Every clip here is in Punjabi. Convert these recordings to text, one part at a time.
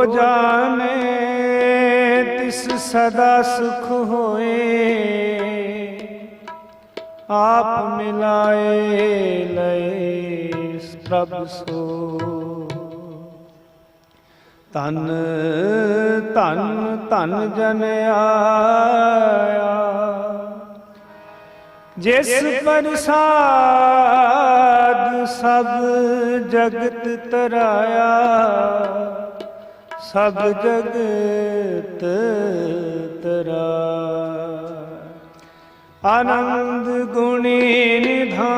ਜੋ ਜਾਣੇ, ਤਿਸ ਸਦਾ ਸੁਖ ਹੋਏ। ਆਪ ਮਿਲਾਏ ਲਏ ਪ੍ਰਭ ਸੋ। ਤਨ ਧਨ ਧਨ ਜਨ ਆਇਆ। ਜਿਸ ਪ੍ਰਸਾਦ ਸਭ ਜਗਤ ਤਰਾਇਆ। ਸਭ ਜਗਤ ਤਰਾ। ਆਨੰਦ ਗੁਣੀ ਨਿਧਾਨ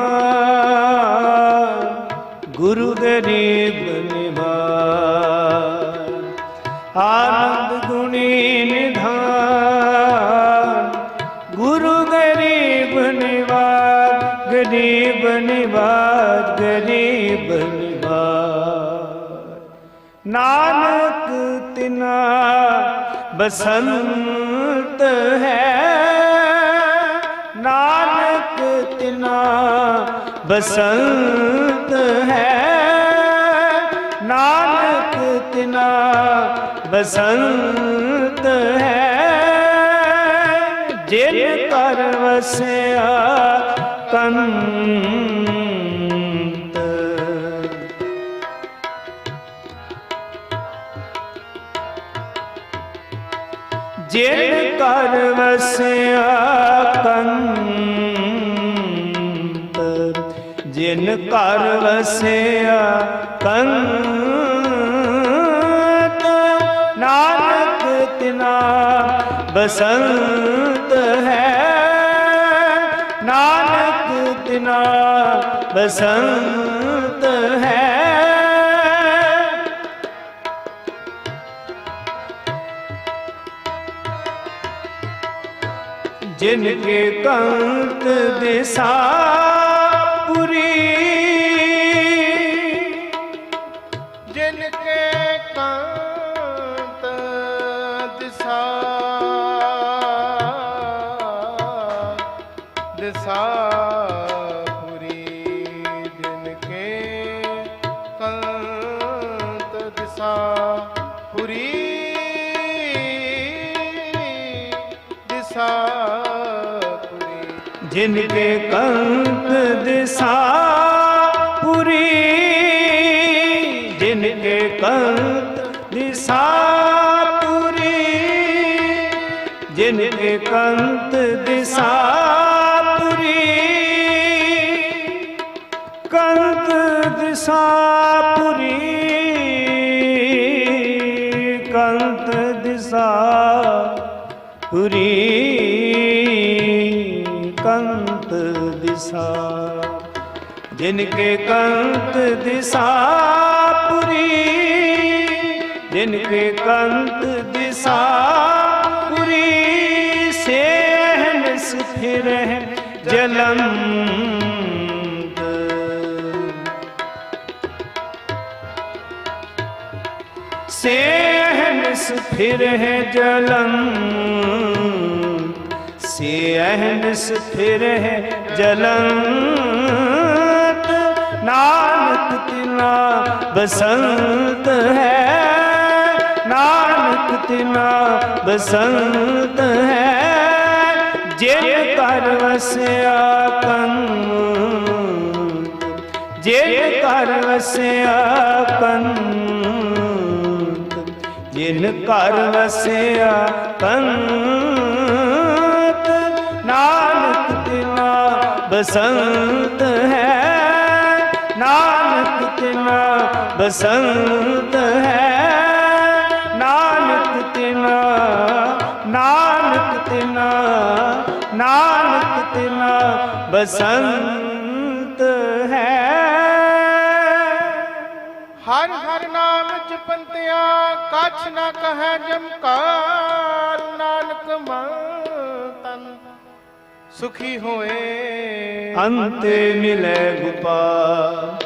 ਗੁਰੂ ਗਰੀਬ ਨਿਭਾ ਆਨੰਦ ਗੁਣੀ ਤਿਨਾ ਬਸੰਤ ਹੈ। ਨਾਨਕ ਤਿਨਾ ਬਸੰਤ ਹੈ। ਨਾਨਕ ਤਿਨਾ ਬਸੰਤ ਹੈ। ਜਿਨ ਕਰ ਵਸਿਆ ਕੰਤ ਜਿਨ ਕਰ ਵਸਿਆ ਕੰਤ ਜਿਨ ਕਰ ਵਸਿਆ ਕੰਤ ਨਾਨਕ ਤਿਨਾ ਬਸੰਤ ਹੈ। ਨਾਨਕ ਤਿਨਾ ਬਸੰਤ ਹੈ। ਜਿਨ ਕੇ ਕੰਤ ਦਿਸਾ ਪੁਰੀ। ਜਿਨ ਕੇ ਕਾਂਤ ਦਿਸਾ ਦਿਸਾ ਪੁਰੀ। ਜਿਨ ਕੇ ਕਾਂਤ ਦਿਸਾ ਪੁਰੀ। ਜਿਨ ਕੇ ਕੰਤ ਦਿਸਾ ਪੁਰੀ, ਜਿਨ ਕੇ ਕੰਤ ਦਿਸਾ ਪੁਰੀ, ਜਿਨ ਕੇ ਕੰਤ ਦਿਸਾ ਪੁਰੀ। ਕੰਤ ਦਿਸਾ ਪੁਰੀ, ਕੰਤ ਦਿਸਾ ਪੁਰੀ। ਦਿਸਾ ਜਿਨ ਕੰਤ ਦਿਸਾ ਪੁਰੀ ਜਿਨ ਕੰਤ ਦਿਸਾ ਪੁਰੀ, ਸੇਹਨ ਸੁਥਿਰ ਜਲੰਦ ਸੇਹਨਸ ਫਿਰ ਹੈ ਜਲੰ ਸੇਹਨਸ ਫਿਰ ਹੈ ਜਲੰਤ, ਨਾਨਕ ਤਿਨਾ ਬਸੰਤ ਹੈ। ਨਾਨਕ ਤਿਨਾ ਬਸੰਤ ਹੈ। ਜਿਨ ਕਰ ਵਸਿਆ ਕੰਤ ਜਿਨ ਕਰ ਵਸਿਆ ਕੰਤ ਜਿਨ ਘਰ ਵਸਿਆ ਕੰਤ ਬਸੰਤ ਹੈ, ਨਾਨਕ ਤਿਨਾ ਬਸੰਤ ਹੈ। ਨਾਨਕ ਤਿਨਾ ਨਾਨਕ ਤਿਨਾ ਨਾਨਕ ਤਿਨਾ ਬਸੰਤ ਹੈ। ਹਰ ਹਰ ਨਾਮ ਜਪੰਤਿਆ ਕਛ ਨਾ ਕਹੈ ਜਮਕਾਰ ਸੁਖੀ ਹੋਏ। ਅੰਤੇ ਮਿਲੇ ਗੁਪਾਲ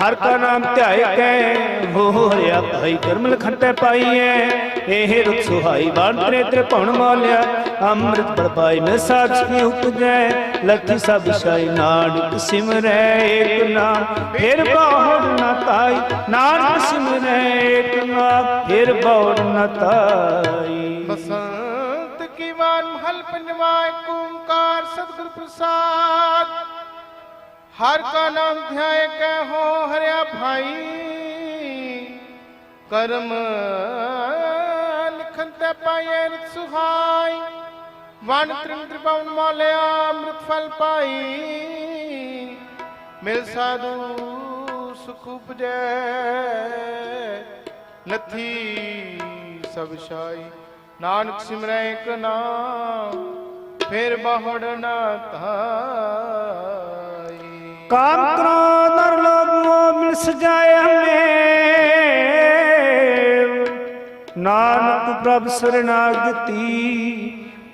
ਹਰ ਕਾ ਨਾਮ ਧਿਆਏ ਕੈ ਹਰਿਆ ਭਾਈ ਕਰਮ ਲਖੰਟੈ ਪਾਈਐ। ਇਹ ਰੁਖ ਸੁਹਾਈ ਬਾਣ ਤਰੇ ਤਰੇ ਭਵਨ ਮਾਲਿਆ। ਅੰਮ੍ਰਿਤ ਪਰਪਾਈ ਮੈਂ ਸਾਖੀ ਉਪਜੈ। ਲਖੀ ਸਭ ਸ਼ਾਈ ਨਾਨਕ ਸਿਮਰੈ ਏਕ ਨਾਮ। ਫਿਰ ਬਾਹੜ ਨਾ ਤਾਈ ਨਾਨਕ ਸਿਮਰੈ ਏਕ ਨਾਮ। ਫਿਰ ਬਾਹੜ ਨਾ ਤਾਈ। ਵਾਰ ਮਹਲ ਪੰਜਵਾ ਏਕ ਓੰਕਾਰ ਸਤਿਗੁਰ ਪ੍ਰਸਾਦ। ਹਰ ਕਾ ਨਾਮ ਧਿਆਏ ਕੈ ਹੋ ਹਰਿਆ ਭਾਈ, ਕਰਮ ਲਿਖਨ ਤੇ ਪਾਏ ਰਿਤ ਸੁਹਾਈ। ਵਨ ਤ੍ਰਿਣ ਤ੍ਰਿਪਵਨ ਮਾਲਿਆ, ਅੰਮ੍ਰਿਤ ਫਲ ਪਾਈ। ਮਿਲ ਸਾਧੂ ਸੁਖ ਉਪਜੈ, ਨਥੀ ਸਭ ਸ਼ਾਈ ਨਾਨਕ ਸਿਮਰੈ ਇਕ ਨਾਮ, ਫਿਰ ਬਹੜ ਨਾ ਧਾਈ। ਕਾਮ ਕ੍ਰੋਧ ਨਰ ਲੋਭ ਮਿਲ ਸਜਾਏ ਹਮੇ ਨਾਨਕ ਪ੍ਰਭ ਸਰਨਾਗਤੀ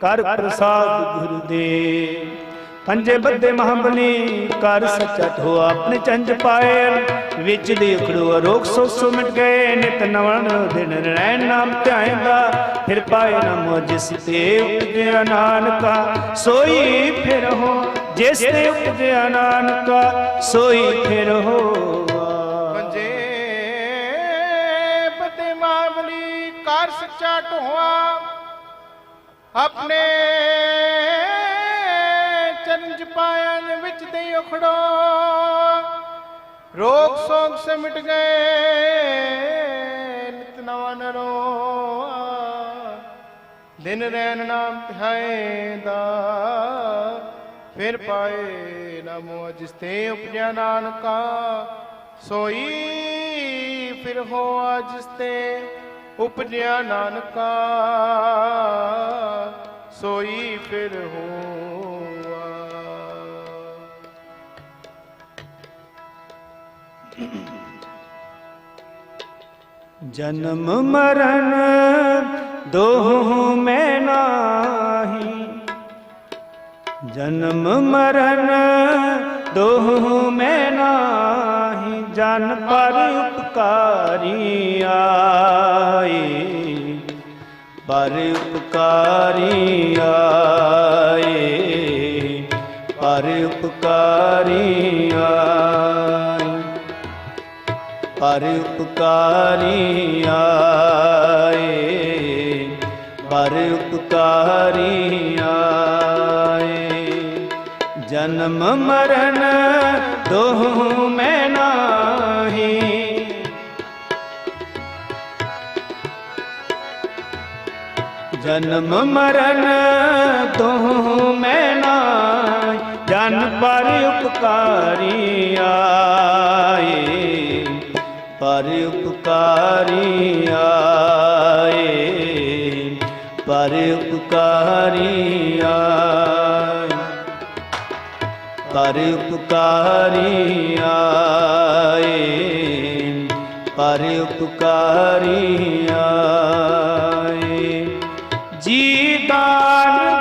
ਕਰ ਪ੍ਰਸਾਦ ਗੁਰ ਦੇ ਪੰਜੇ ਬੱਦੇ ਮਹਾਬਲੀ, ਕਰ ਸਚਟ ਹੋ ਆਪਣੇ ਚੰਜ ਪਾਏ। ਵਿੱਚ ਦੇ ਉਖੜੋ ਅਰੋਗ ਸੋ ਸੋ ਗਏ, ਨਿਤ ਨਵਨ ਦਿਨ ਰਹਿ ਨਾਮ ਧਿਆਏਗਾ ਫਿਰ ਪਾਏ ਨਮੋ ਜਿਸ ਤੇ ਉਪਜਿਆ ਨਾਨਕਾ, ਸੋਈ ਫਿਰ ਹੋ, ਜਿਸ ਤੇ ਉਪਜਿਆ ਨਾਨਕਾ, ਸੋਈ ਫਿਰ ਹੋਵਾ ਪੰਜੇ ਬੱਦੇ ਮਾਮਲੀ ਕਰ ਸੱਚਾ ਢੋਆ, ਆਪਣੇ ਚਰਨ ਪਾਇਨ ਵਿੱਚ ਦੇ ਉਖੜੋ। ਰੋਗ ਸੋਗ ਸੇ ਮਿਟ ਗਏ, ਨਿਤ ਨਵਾਂ ਨਰੋ ਦਿਨ ਰੈਨ ਨਾਮ ਧਿਆਏ ਦਾ ਫਿਰ ਪਾਏ ਨਮੋ ਜਿਸ ਤੇ ਉਪਜਿਆ ਨਾਨਕਾ। ਸੋਈ ਫਿਰ ਹੋਆ ਜਿਸ ਤੇ ਉਪਜਿਆ ਨਾਨਕਾ। ਜਨਮ ਮਰਨ ਦੋਹ ਮੈਂ ਨਾਹੀ। ਜਨਮ ਮਰਨ ਦੋਹ ਮੈਂ ਨਾਹੀ। ਜਨ ਪਰ ਉਪਕਾਰੀ ਆਏ। ਪਰ ਉਪਕਾਰੀ ਆਏ। ਪਰ ਉਪਕਾਰੀ ਆਏ ਪਰ ਉਪਕਾਰੀ ਆਏ ਪਰ ਉਪਕਾਰੀ ਆਏ। ਜਨਮ ਮਰਨ ਦੋਹ ਮੈਂ ਨਾਹੀ। ਜਨਮ ਮਰਨ ਤੂੰ ਮੈਂ ਨਾਹੀ। ਜਨ ਪਰ ਉਪਕਾਰੀ ਆਏ। ਪਰ ਉਪਕਾਰੀ ਆਏ ਪਰ ਉਪਕਾਰੀ ਆਏ ਪਰ ਉਪਕਾਰੀ ਆਏ ਪਰ ਉਪਕਾਰੀ ਆਏ ਜੀ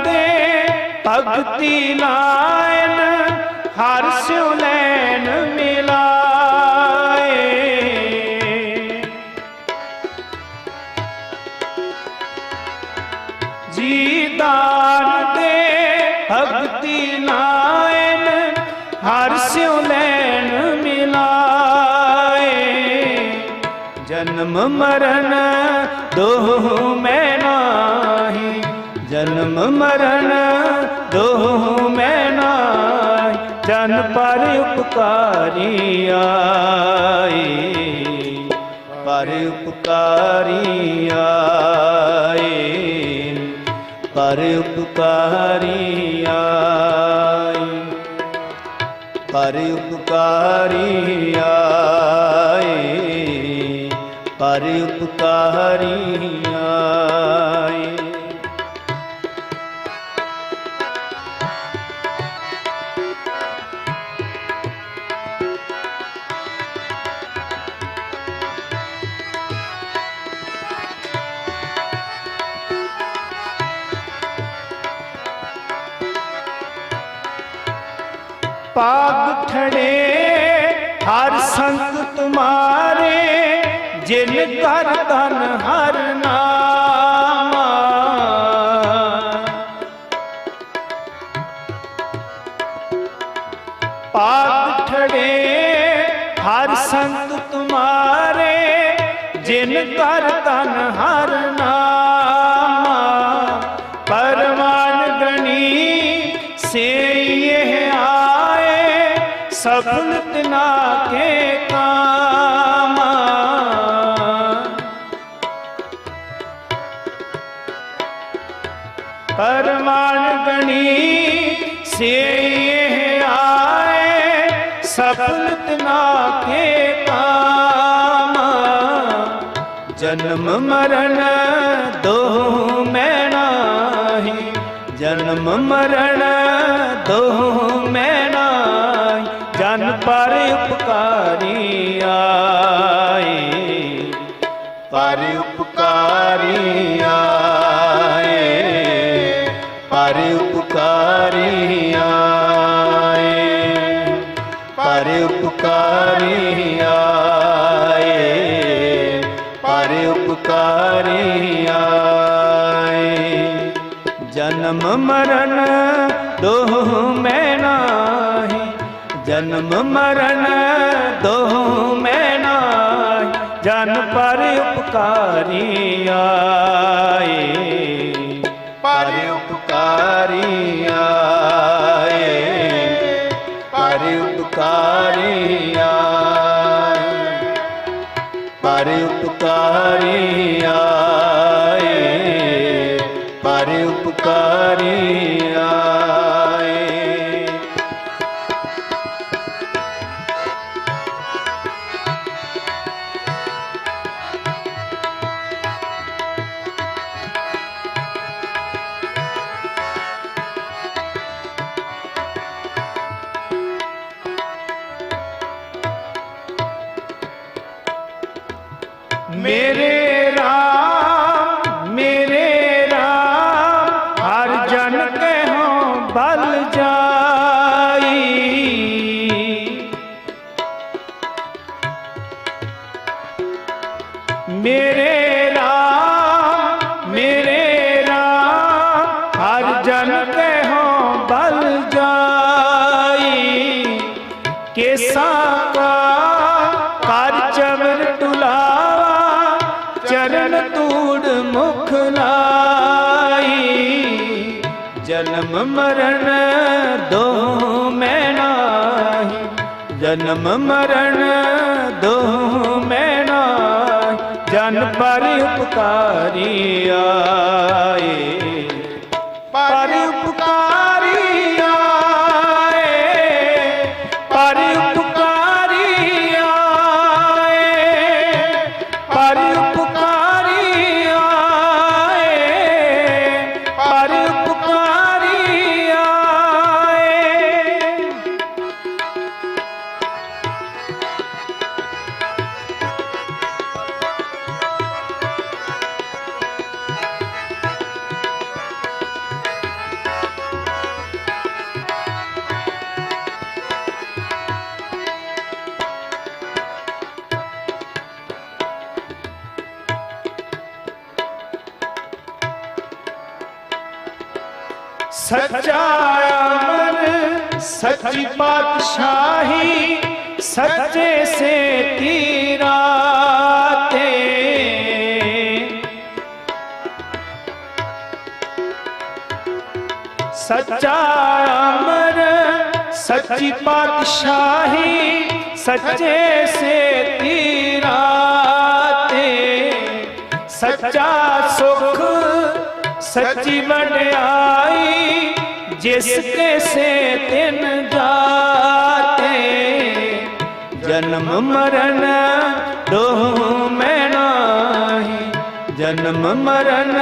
ਦੇ ਭਗਤੀ ਲਾਇਨ ਹਰ ਸਿਉ ਲੈਨ ਮਿਲਾਏ ਮਰਨ ਦੋਹ ਮੈਂ ਨਾਹੀ। ਜਨਮ ਮਰਨ ਦੋਹ ਮੈਂ ਨਾਹੀ। ਜਨ ਪਰ ਉਪਕਾਰੀ ਆਏ ਪਰ ਉਪਕਾਰੀ ਆਏ ਪਰ ਉਪਕਾਰੀ ਆਏ ਪਰ ਉਪਕਾਰੀ ਆਏ ਉਪਕਾਰੀ ਆਏ ਪਾਗ ਠੜੇ ਹਰ ਸੰਤ ਤੁਮਾਰੇ ਜਿਨ ਕਰ ਤਨ ਹਰ ਨਾਮਾ। ਪਾਗ ਠੜੇ ਹਰ ਸੰਤ ਤੁਮਾਰੇ, ਜਿਨ ਕਰ ਧਨ ਹਰ ਨਾਮਾ। ਪਰਮਾਨ ਗਣੀ ਸੇ ਇਹ ਆਏ ਸਫਲ ਤਿਨਾ ਕੇ ਸਫਲ ਤਨਾ ਕੇ ਜਨਮ ਮਰਨ ਦੋ ਮੈਂ ਨਾਹੀ। ਜਨਮ ਮਰਨ ਜਨਮ ਮਰਨ, ਦੋਹ ਮੈਂ ਨਾਹੀ। ਜਨਮ ਮਰਨ, ਦੋਹ ਮੈਂ ਨਾਹੀ। ਜਨ ਪਰ ਉਪਕਾਰੀ ਆਏ। ਪਰ ਉਪਕਾਰੀ ਆਏ। ਪਰ ਉਪਕਾਰੀ ਆਏ। ਪਰ ਉਪਕਾਰੀ ਆਏ। मेरे ਜਨ ਪਰ ਉਪਕਾਰੀ ਆਏ। ਸੱਚਾ ਅਮਰ, ਸੱਚੀ ਪਾਤਸ਼ਾਹੀ, ਸੱਚੇ ਸੇ ਤੀਰਾ ਤੇ ਸੱਚਾ ਅਮਰ, ਸੱਚੀ ਪਾਤਸ਼ਾਹੀ, ਸੱਚੇ ਸੇ ਤੀਰਾ ਤੇ ਸੱਚਾ ਸੁਖ ਸੱਚੀ ਵਡਿਆਈ, ਜਿਸ ਕੇ ਸੇ ਤਿਨ ਜਾਤੇ। ਜਨਮ ਮਰਨ ਦੋਹ ਮੈਂ ਨਾਹੀ ਜਨਮ ਮਰਨ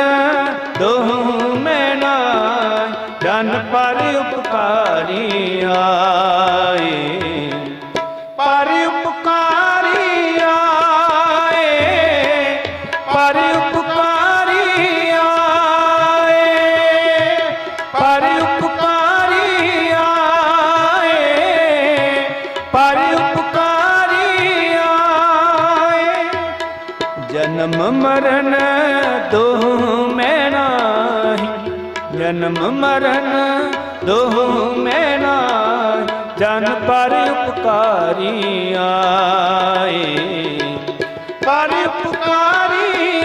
ਦੋਹ ਮੈਂ ਨਾਹੀ ਜਨ ਪਰ ਉਪਕਾਰੀ ਆਏ। ਪਰ ਜਨ ਪਰ ਉਪਕਾਰੀ ਆਏ। ਪਰ ਉਪਕਾਰੀ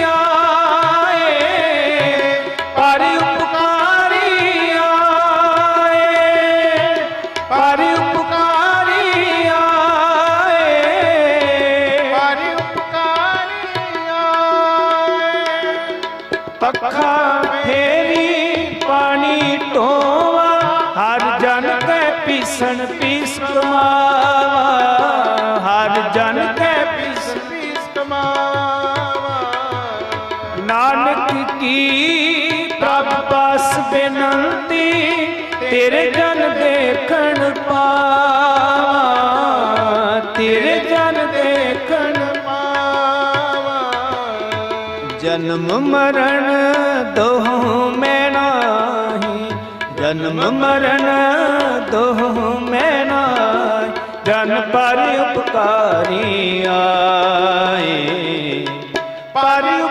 ਜਨ ਕੈ ਪੀਸਣ ਪੀਸ ਕਮਾਵਾ। ਨਾਨਕ ਕੀ ਪ੍ਰਭ ਪਾਸ ਬੇਨੰਤੀ ਤੇਰੇ ਜਨ ਦੇਖਣ ਪਾਵਾ। ਤੇਰੇ ਜਨ ਦੇਖਣ ਪਾਵਾ। ਜਨਮ ਮਰਨ ਦੋਹ ਮੈਂ ਨਾਹੀ। ਜਨਮ ਮਰਨ ਦੋਹ ਮੈਂ ਨਾਹੀ। ਜਨ ਪਰ ਉਪਕਾਰੀ ਆਏ। ਪਰ